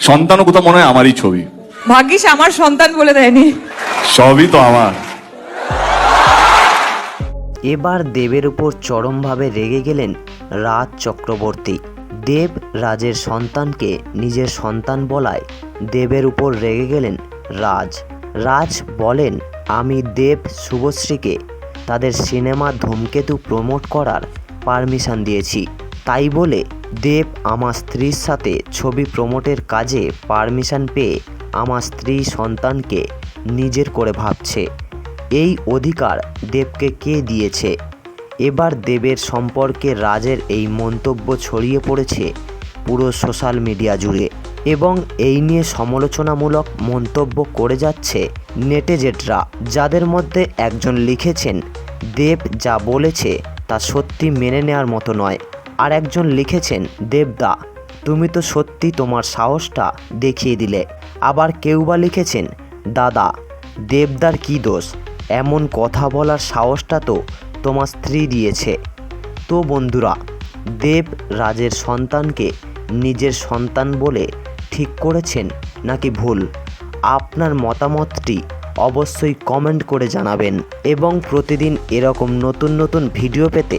সন্তানও কোথাও মনে হয় আমারই ছবি। ভাগ্যিস আমার সন্তান বলে দেয়নি। সবই তো আমার। এবার দেবের উপর চরমভাবে রেগে গেলেন রাজ চক্রবর্তী। দেব রাজের সন্তানকে নিজের সন্তান বলায় দেবের উপর রেগে গেলেন রাজ। রাজ বলেন আমি দেব শুভশ্রীকে তাদের সিনেমা ধূমকেতু প্রমোট করার পারমিশন দিয়েছি। তাই বলে দেব আমার স্ত্রীর সাথে ছবি প্রমোটের কাজে পারমিশন পেয়ে আমার স্ত্রী সন্তানকে নিজের করে ভাবছে। এই অধিকার দেবকে কে দিয়েছে? এবার দেবের সম্পর্কে রাজের এই মন্তব্য ছড়িয়ে পড়েছে পুরো সোশ্যাল মিডিয়া জুড়ে এবং এই নিয়ে সমালোচনামূলক মন্তব্য করে যাচ্ছে নেটেজেটরা, যাদের মধ্যে একজন লিখেছেন, দেব যা বলেছে তা সত্যি মেনে নেওয়ার মতো নয়। আর একজন লিখেছেন, দেবদা, তুমি তো সত্যি তোমার সাহসটা দেখিয়ে দিলে। আবার কেউ বা লিখেছেন, দাদা, দেবদার কী দোষ? এমন কথা বলার সাহসটা তো তোমার স্ত্রী দিয়েছে। তো বন্ধুরা, দেব রাজের সন্তানকে নিজের সন্তান বলে ঠিক করেছেন নাকি ভুল? আপনার মতামতটি অবশ্যই কমেন্ট করে জানাবেন এবং প্রতিদিন এরকম নতুন নতুন ভিডিও পেতে